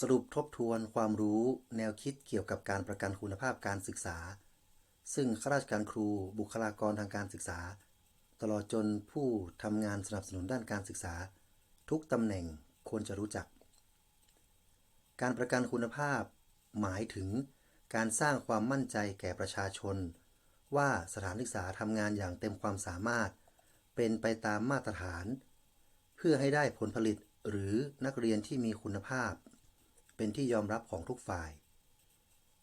สรุปทบทวนความรู้แนวคิดเกี่ยวกับการประกันคุณภาพการศึกษา ซึ่งข้าราชการครูบุคลากรทางการศึกษา ตลอดจนผู้ทำงานสนับสนุนด้านการศึกษา ทุกตำแหน่งควรจะรู้จัก การประกันคุณภาพ หมายถึงการสร้างความมั่นใจแก่ประชาชน ว่าสถานศึกษาทำงานอย่างเต็มความสามารถ เป็นไปตามมาตรฐาน เพื่อให้ได้ผลผลิตหรือนักเรียนที่มีคุณภาพ เป็นที่ยอมรับของทุกฝ่าย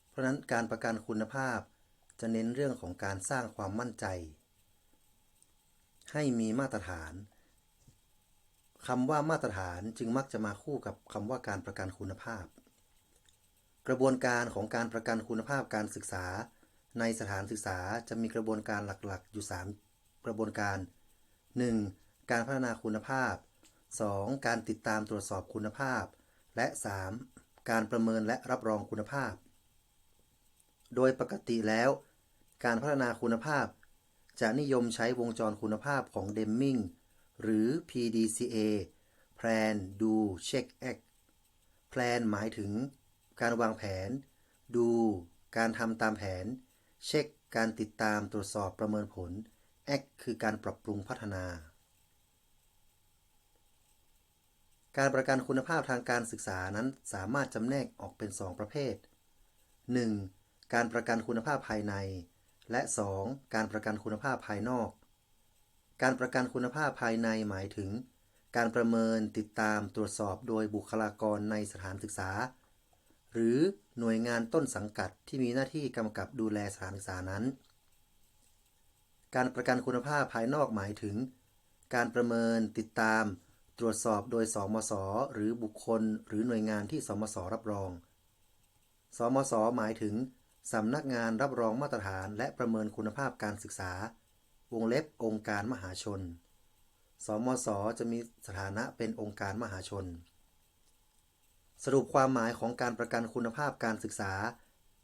เพราะนั้นการประกันคุณภาพจะเน้นเรื่องของการสร้างความมั่นใจ ให้มีมาตรฐานคำว่ามาตรฐานจึงมักจะมาคู่กับคำว่าการประกันคุณภาพ กระบวนการของการประกันคุณภาพการศึกษา ในสถานศึกษาจะมีกระบวนการหลักๆ อยู่ 3 กระบวนการ 1. การพัฒนาคุณภาพ 2. การติดตามตรวจสอบคุณภาพ และ 3. การประเมินและรับรองคุณภาพ โดยปกติแล้ว การพัฒนาคุณภาพ จะนิยมใช้วงจรคุณภาพของเดมมิงหรือ PDCA Plan Do Check Act Plan หมายถึง การวางแผน Do การทำตามแผน Check การติดตามตรวจสอบประเมินผล Act คือการปรับปรุงพัฒนา การประกันคุณภาพทางการศึกษานั้นสามารถจำแนกออกเป็น 2 ประเภท 1. การประกันคุณภาพภายใน และ 2. การประกันคุณภาพภายนอก การประกันคุณภาพภายในหมายถึง การประเมินติดตามตรวจสอบโดยบุคลากรในสถานศึกษา หรือหน่วยงานต้นสังกัดที่มีหน้าที่กำกับดูแลสถานศึกษานั้น การประกันคุณภาพภายนอกหมายถึง การประเมินติดตาม ตรวจสอบโดยสมศหรือบุคคล หรือหน่วยงานที่สมศรับรอง สมศหมายถึงสำนักงานรับรองมาตรฐานและประเมินคุณภาพการศึกษา วงเล็บองค์การมหาชน สมศจะมีสถานะเป็นองค์การมหาชน สรุปความหมายของการประกันคุณภาพการศึกษา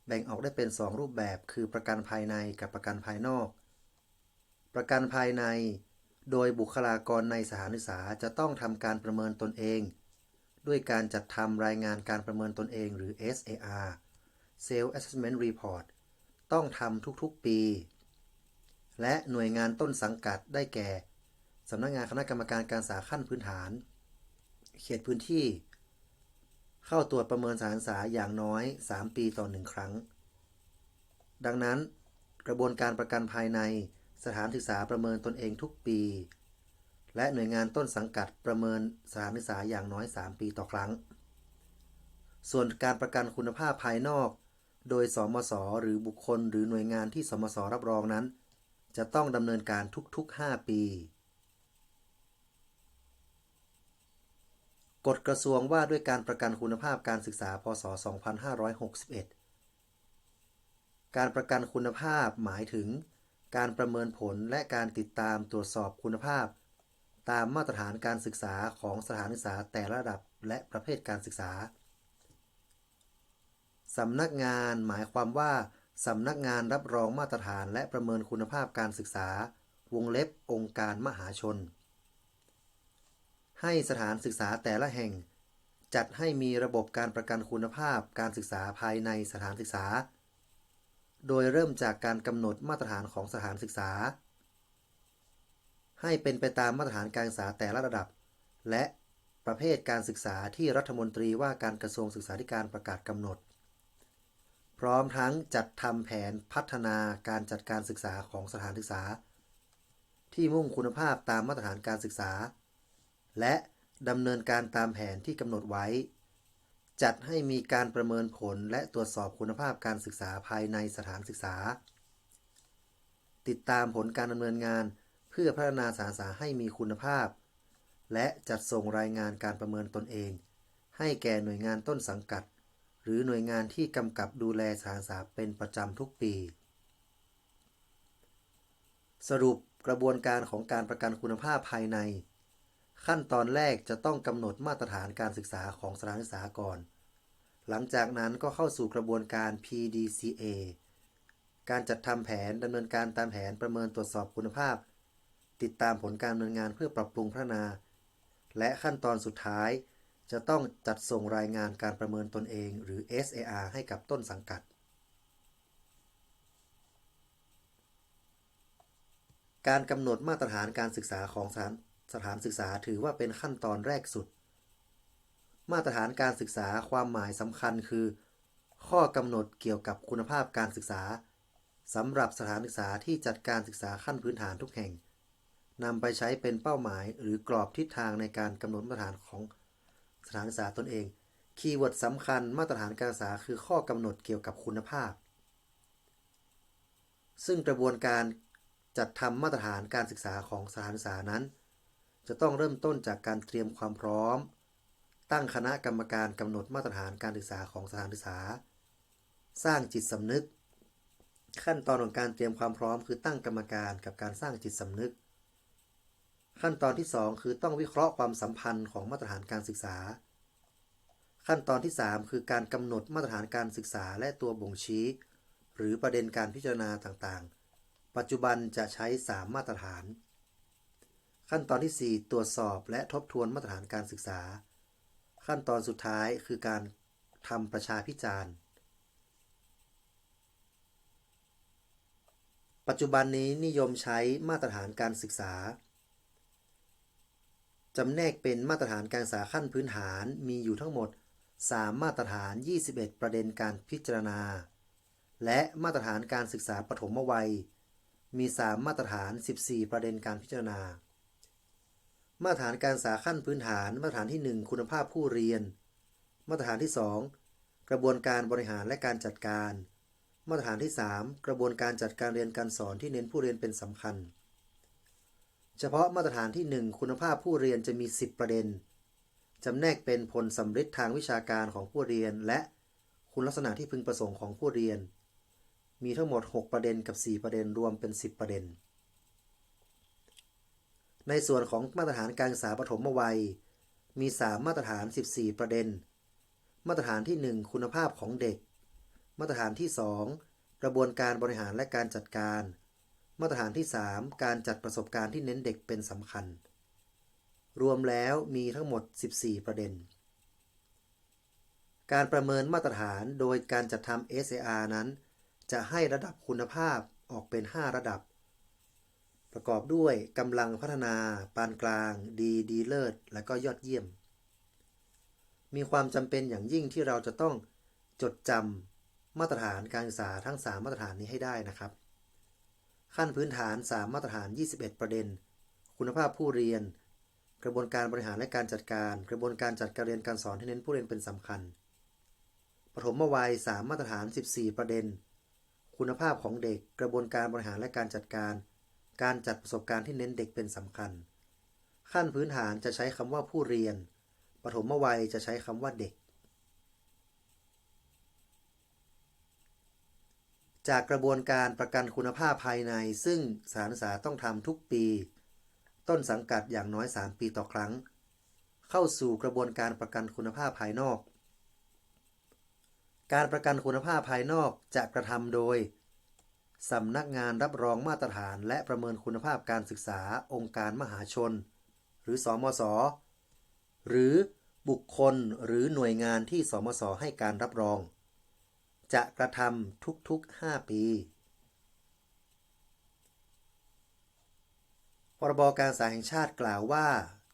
แบ่งออกได้เป็น 2 รูปแบบ คือประกันภายในกับประกันภายนอก ประกันภายใน โดยบุคลากรในสถานศึกษาจะต้องทำการประเมินตนเอง ด้วยการจัดทำรายงานการประเมินตนเองหรือ SAR Self Assessment Report ต้องทำทุกๆปี และหน่วยงานต้นสังกัดได้แก่สำนักงานคณะกรรมการการศึกษาขั้นพื้นฐาน เขตพื้นที่ เข้าตรวจประเมินสถานศึกษาอย่างน้อย 3 ปีต่อ1ครั้ง ดังนั้น กระบวนการประกันภายใน สถานศึกษาประเมินตนเองทุกปี และหน่วยงานต้นสังกัดประเมินสถานศึกษาอย่างน้อย 3 ปีต่อครั้ง ส่วนการประกันคุณภาพภายนอก โดยสมศหรือบุคคลหรือหน่วยงานที่สมศรับรองนั้น จะต้องดำเนินการทุกๆ 5 ปี กฎกระทรวงว่าด้วยการประกันคุณภาพการศึกษา พศ 2561 การประกันคุณภาพหมายถึง การประเมินผลและการติดตามตรวจสอบคุณภาพ ตามมาตรฐานการศึกษาของสถานศึกษาแต่ละระดับและประเภทการศึกษาสำนักงานหมายความว่าสำนักงานรับรองมาตรฐานและประเมินคุณภาพการศึกษา วงเล็บองค์การมหาชน ให้สถานศึกษาแต่ละแห่ง จัดให้มีระบบการประกันคุณภาพการศึกษาภายในสถานศึกษา โดยเริ่มจากการกำหนดมาตรฐานของสถานศึกษา ให้เป็นไปตามมาตรฐานการศึกษาแต่ละระดับ และประเภทการศึกษาที่รัฐมนตรีว่าการกระทรวงศึกษาธิการประกาศกำหนด พร้อมทั้งจัดทำแผนพัฒนาการจัดการศึกษาของสถานศึกษา ที่มุ่งคุณภาพตามมาตรฐานการศึกษา และดำเนินการตามแผนที่กำหนดไว้ จัดให้มีการประเมินผลและตรวจสอบคุณภาพการศึกษาภายในสถานศึกษา ติดตามผลการดำเนินงาน เพื่อพัฒนาสถานศึกษาให้มีคุณภาพ และจัดส่งรายงานการประเมินตนเอง ให้แก่หน่วยงานต้นสังกัด หรือหน่วยงานที่กำกับดูแลสถานศึกษาเป็นประจำทุกปี สรุปกระบวนการของการประกันคุณภาพภายใน ขั้นตอนแรกจะต้องกำหนดมาตรฐานการศึกษาของสถานศึกษาก่อน หลังจากนั้นก็เข้าสู่กระบวนการ PDCA การจัดทำแผนดำเนินการตามแผนประเมินตรวจสอบคุณภาพ ติดตามผลการดำเนินงานเพื่อปรับปรุงพัฒนา และขั้นตอนสุดท้าย จะต้องจัดส่งรายงานการประเมินตนเองหรือ SAR ให้กับต้นสังกัด การกำหนดมาตรฐานการศึกษาของสถาน สถานศึกษาถือว่าเป็นขั้นตอนแรกสุด มาตรฐานการศึกษาความหมายสำคัญคือ ข้อกำหนดเกี่ยวกับคุณภาพการศึกษาสำหรับสถานศึกษาที่จัดการศึกษาขั้นพื้นฐานทุกแห่งนำไปใช้เป็นเป้าหมายหรือกรอบทิศทางในการกำหนดมาตรฐานของสถานศึกษาตนเอง คีย์เวิร์ดสำคัญมาตรฐานการศึกษาคือข้อกำหนดเกี่ยวกับคุณภาพ ซึ่งกระบวนการจัดทำมาตรฐานการศึกษาของสถานศึกษานั้น จะต้องเริ่มต้นจากการเตรียมความพร้อม ตั้งคณะกรรมการกำหนดมาตรฐานการศึกษาของสถานศึกษา สร้างจิตสำนึก ขั้นตอนของการเตรียมความพร้อมคือตั้งกรรมการกับการสร้างจิตสำนึก ขั้นตอนที่ 2 คือต้องวิเคราะห์ความสัมพันธ์ของมาตรฐานการศึกษา ขั้นตอนที่ 3 คือการกำหนดมาตรฐานการศึกษาและตัวบ่งชี้ หรือประเด็นการพิจารณาต่างๆ ปัจจุบันจะใช้ 3 มาตรฐาน ขั้นตอนที่ 4 ตรวจสอบและทบทวนมาตรฐานการศึกษา ขั้นตอนสุดท้ายคือการทำประชาพิจารณ์ ปัจจุบันนี้นิยมใช้มาตรฐานการศึกษาจำแนกเป็นมาตรฐานการศึกษาขั้นพื้นฐานมีอยู่ทั้งหมด 3 มาตรฐาน 21 ประเด็นการพิจารณา และมาตรฐานการศึกษาปฐมวัย มี 3 มาตรฐาน 14 ประเด็นการพิจารณา มาตรฐานการศึกษาขั้นพื้นฐาน มาตรฐานที่ 1 คุณภาพผู้เรียน มาตรฐานที่ 2 กระบวนการบริหารและการจัดการ มาตรฐานที่ 3 กระบวนการจัดการเรียนการสอนที่เน้นผู้เรียนเป็นสำคัญ เฉพาะมาตรฐานที่ 1 คุณภาพผู้เรียนจะมี 10 ประเด็นจำแนกเป็นผลสำฤทธิ์ทางวิชาการของผู้เรียน และคุณลักษณะที่พึงประสงค์ของผู้เรียน มีทั้งหมด 6 ประเด็นกับ 4 ประเด็นรวมเป็น 10 ประเด็น ในส่วนของมาตรฐานการศึกษาปฐมวัย มี 3 มาตรฐาน 14 ประเด็น มาตรฐานที่ 1 คุณภาพของเด็ก มาตรฐานที่ 2 กระบวนการบริหารและการจัดการ มาตรฐานที่ 3 การจัดประสบการณ์ที่เน้นเด็กเป็นสำคัญ รวมแล้วมีทั้งหมด 14 ประเด็น การประเมินมาตรฐานโดยการจัดทำ SAR นั้น จะให้ระดับคุณภาพออกเป็น 5 ระดับ ประกอบด้วยกำลังพัฒนา ปานกลาง ดีดีเลิศ และก็ยอดเยี่ยม มีความจำเป็นอย่างยิ่งที่เราจะต้องจดจำมาตรฐานการศึกษาทั้ง 3 มาตรฐานนี้ให้ได้นะครับ ขั้นพื้นฐาน 3 มาตรฐาน 21 ประเด็น คุณภาพผู้เรียน กระบวนการบริหารและการจัดการ กระบวนการจัดการเรียนการสอนที่เน้นผู้เรียนเป็นสำคัญปฐมวัย 3 มาตรฐาน 14 ประเด็น คุณภาพของเด็ก กระบวนการบริหารและการจัดการ การจัดประสบการณ์ที่เน้นเด็กเป็นสำคัญ ขั้นพื้นฐานจะใช้คำว่าผู้เรียน ปฐมวัยจะใช้คำว่าเด็ก จากกระบวนการประกันคุณภาพภายใน ซึ่งสานศึกษาต้องทำทุกปี ต้นสังกัดอย่างน้อย 3 ปีต่อครั้ง เข้าสู่กระบวนการประกันคุณภาพภายนอก การประกันคุณภาพภายนอกจะกระทำโดย สำนักงานรับรองมาตรฐานและประเมินคุณภาพการศึกษาองค์การมหาชน หรือสอมศหรือบุคคลหรือหน่วยงานที่สมศให้การรับรอง จะกระทำทุกๆ 5 ปี พรบการศึกษาแห่งชาติกล่าวว่า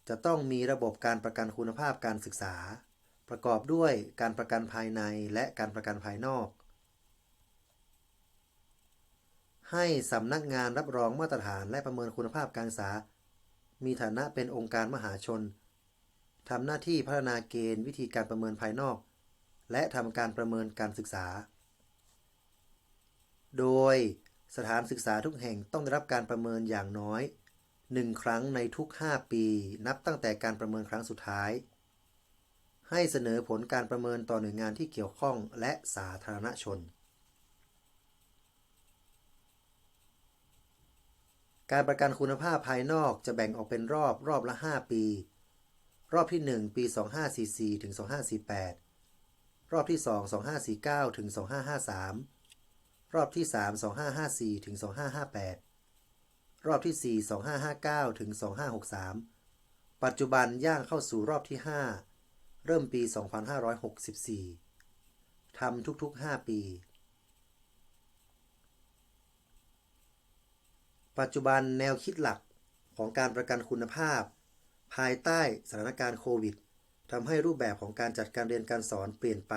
จะต้องมีระบบการประกันคุณภาพการศึกษา ประกอบด้วยการประกันภายในและการประกันภายนอก ให้สำนักงานรับรองมาตรฐานและประเมินคุณภาพการศึกษา มีฐานะเป็นองค์การมหาชนทำหน้าที่พัฒนาเกณฑ์วิธีการประเมินภายนอก และทำการประเมินการศึกษา โดยสถานศึกษาทุกแห่งต้องได้รับการประเมินอย่างน้อย 1 ครั้งในทุก 5 ปี นับตั้งแต่การประเมินครั้งสุดท้าย ให้เสนอผลการประเมินต่อหน่วยงานที่เกี่ยวข้องและสาธารณชน การประกันคุณภาพภายนอกจะแบ่งออกเป็นรอบรอบละ 5 ปี รอบที่ 1 ปี 2544ถึง2548 รอบที่ 2 2549ถึง2553 รอบที่ 3 2554ถึง2558 รอบที่ 4 2559ถึง2563 ปัจจุบันย่างเข้าสู่รอบที่ 5 เริ่มปี 2564ทำทุกๆ 5 ปี ปัจจุบันแนวคิดหลักของการประกันคุณภาพ ภายใต้สถานการณ์โควิดทำให้รูปแบบของการจัดการเรียนการสอนเปลี่ยนไป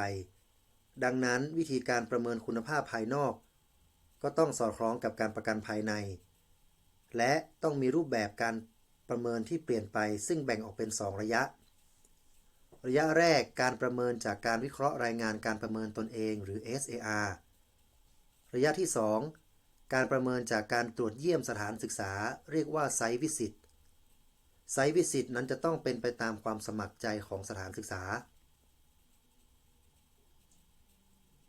ดังนั้นวิธีการประเมินคุณภาพภายนอก ก็ต้องสอดคล้องกับการประกันภายใน และต้องมีรูปแบบการประเมินที่เปลี่ยนไป ซึ่งแบ่งออกเป็น 2 ระยะ ระยะแรกการประเมินจากการวิเคราะห์รายงานการประเมินตนเองหรือ SAR ระยะที่ 2 การประเมินจากการตรวจเยี่ยมสถานศึกษา เรียกว่าไซต์วิสิตไซต์วิสิตนั้นจะต้องเป็นไปตามความสมัครใจของสถานศึกษา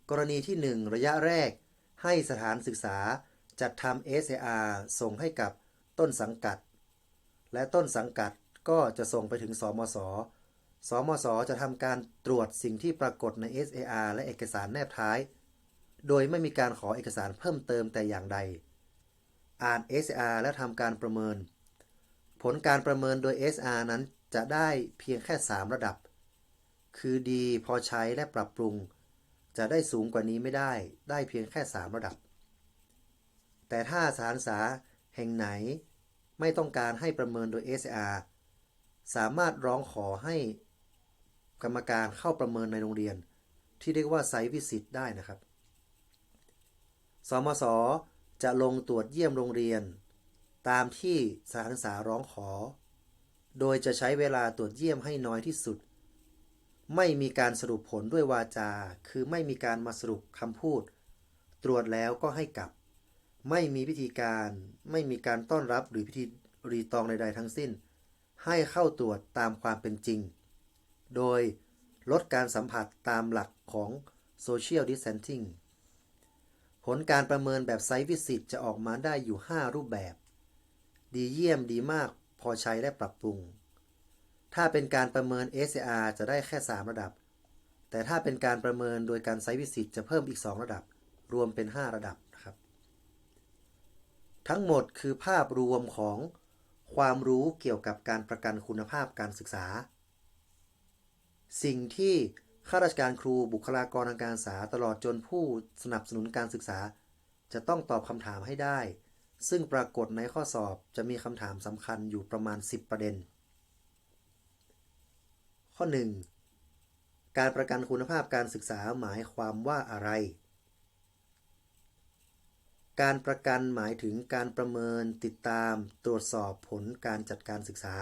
กรณีที่ 1 ระยะแรก ให้สถานศึกษาจัดทำ SAR ส่งให้กับต้นสังกัด และต้นสังกัดก็จะส่งไปถึงสมส สมส จะทำการตรวจสิ่งที่ปรากฏใน SAR และเอกสารแนบท้าย โดยไม่มีการขอเอกสารเพิ่มเติมแต่อย่างใด อ่าน SR และทำการประเมิน ผลการประเมินโดย SR นั้นจะได้เพียงแค่ 3 ระดับ คือดีพอใช้และปรับปรุง จะได้สูงกว่านี้ไม่ได้ ได้เพียงแค่ 3 ระดับ แต่ถ้าสถานศึกษาแห่งไหนไม่ต้องการให้ประเมินโดย SR สามารถร้องขอให้กรรมการเข้าประเมินในโรงเรียน ที่เรียกว่าไซต์วิสิตได้นะครับ สมสจะลงตรวจเยี่ยมโรงเรียน ตามที่สถานศึกษาร้องขอ โดยจะใช้เวลาตรวจเยี่ยมให้น้อยที่สุด ไม่มีการสรุปผลด้วยวาจา คือไม่มีการมาสรุปคำพูด ตรวจแล้วก็ให้กลับ ไม่มีพิธีการ ไม่มีการต้อนรับหรือพิธีรีตองใดๆทั้งสิ้น ให้เข้าตรวจตามความเป็นจริง โดยลดการสัมผัสตามหลักของ Social Distancing ลการประเมินแบบไซต์วิสิตจะออกมาได้อยู่ 5 รูปแบบ ดีเยี่ยมดีมากพอใช้และปรับปรุง ถ้าเป็นการประเมิน SAR จะได้แค่ 3 ระดับ แต่ถ้าเป็นการประเมินโดยการไซต์วิสิตจะเพิ่มอีก 2 ระดับ รวมเป็น 5 ระดับนะครับ ทั้งหมดคือภาพรวมของความรู้เกี่ยวกับการประกันคุณภาพการศึกษา สิ่งที่ ข้าราชการครูบุคลากรทางการศึกษาตลอดจนผู้สนับสนุนการศึกษา จะต้องตอบคำถามให้ได้ ซึ่งปรากฏในข้อสอบจะมีคำถามสำคัญอยู่ประมาณ 10 ประเด็น ข้อ 1. การประกันคุณภาพการศึกษาหมายความว่าอะไร การประกันหมายถึงการประเมินติดตาม ตรวจสอบผลการจัดการศึกษา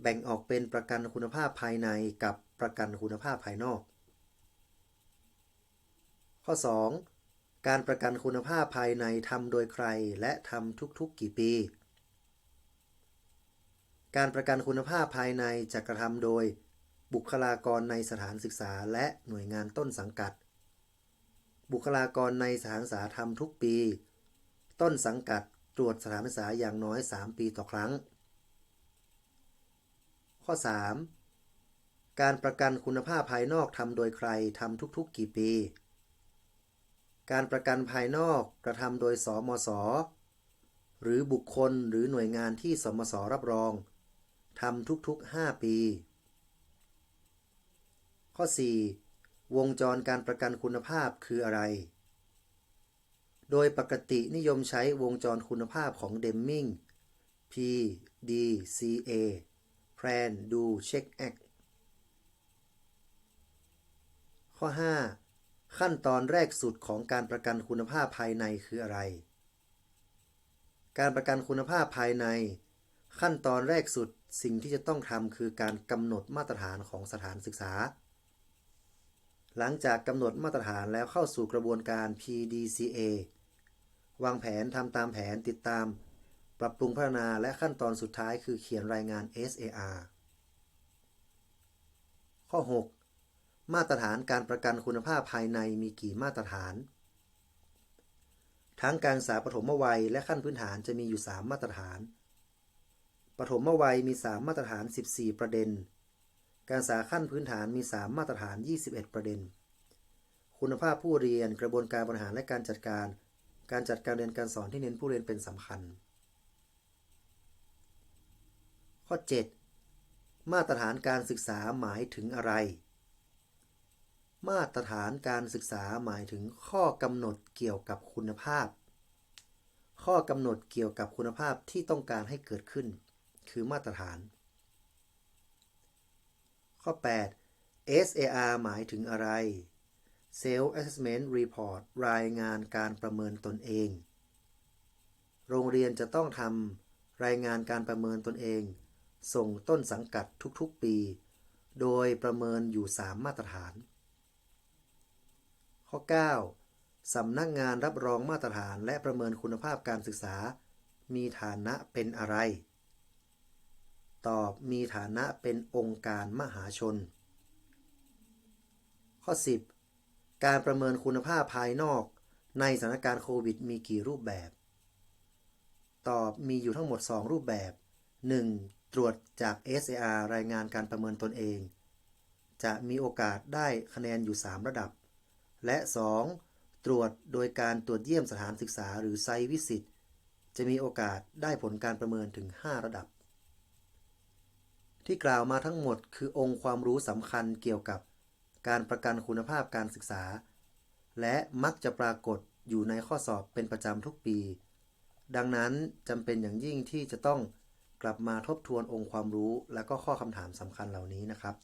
แบ่งออกเป็นประกันคุณภาพภายในกับ ประกันคุณภาพภายนอก ข้อ 2. การประกันคุณภาพภายในทำโดยใครและทำทุกๆกี่ปี การประกันคุณภาพภายในจะกระทำโดย บุคลากรในสถานศึกษาและหน่วยงานต้นสังกัด บุคลากรในสถานศึกษาทำทุกปี ต้นสังกัดตรวจสถานศึกษาอย่างน้อย 3 ปีต่อครั้ง ข้อ 3. การประกันคุณภาพภายนอกทำโดยใครทำทุกๆ กี่ปี การประกันภายนอกกระทำโดยสมส หรือบุคคลหรือหน่วยงานที่สมสรับรองทำทุกๆ 5 ปี ข้อ 4. วงจรการประกันคุณภาพคืออะไร โดยปกตินิยมใช้วงจรคุณภาพของเดมมิง P D C A Plan Do Check Act ข้อ 5. ขั้นตอนแรกสุดของการประกันคุณภาพภายในคืออะไร การประกันคุณภาพภายใน ขั้นตอนแรกสุดสิ่งที่จะต้องทำคือการกำหนดมาตรฐานของสถานศึกษา หลังจากกำหนดมาตรฐานแล้วเข้าสู่กระบวนการ PDCA วางแผนทำตามแผนติดตาม ปรับปรุงพัฒนาและขั้นตอนสุดท้ายคือเขียนรายงาน SAR ข้อ 6 มาตรฐานการประกันคุณภาพภายในมีกี่มาตรฐาน ทั้งการศึกษาปฐมวัยและขั้นพื้นฐานจะมีอยู่ 3 มาตรฐาน ปฐมวัยมี 3 มาตรฐาน 14 ประเด็น การศึกษาขั้นพื้นฐานมี 3 มาตรฐาน 21 ประเด็น คุณภาพผู้เรียน กระบวนการบริหารและการจัดการ การจัดการเรียนการสอนที่เน้นผู้เรียนเป็นสำคัญ ข้อ 7 มาตรฐานการศึกษาหมายถึงอะไร มาตรฐานการศึกษาหมายถึงข้อกำหนดเกี่ยวกับคุณภาพ ข้อกำหนดเกี่ยวกับคุณภาพที่ต้องการให้เกิดขึ้น คือมาตรฐาน ข้อ 8 SAR หมายถึงอะไร Self Assessment Report รายงานการประเมินตนเอง โรงเรียนจะต้องทำรายงานการประเมินตนเอง ส่งต้นสังกัดทุกๆปี โดยประเมินอยู่ 3 มาตรฐาน ข้อ 9 สำนักงานรับรองมาตรฐานและประเมินคุณภาพการศึกษา มีฐานะเป็นอะไร ตอบมีฐานะเป็นองค์การมหาชน ข้อ 10 การประเมินคุณภาพภายนอก ในสถานการณ์โควิด มีกี่รูปแบบ ตอบมีอยู่ทั้งหมด 2 รูปแบบ 1. ตรวจจาก SAR รายงานการประเมินตนเอง จะมีโอกาสได้คะแนนอยู่ 3 ระดับ และ 2. ตรวจโดยการตรวจเยี่ยมสถานศึกษาหรือไซต์วิสิตจะมีโอกาสได้ผลการประเมินถึง 5 ระดับ ที่กล่าวมาทั้งหมดคือองค์ความรู้สำคัญเกี่ยวกับการประกันคุณภาพการศึกษา และมักจะปรากฏอยู่ในข้อสอบเป็นประจำทุกปี ดังนั้นจำเป็นอย่างยิ่งที่จะต้องกลับมาทบทวนองค์ความรู้และก็ข้อคำถามสำคัญเหล่านี้นะครับ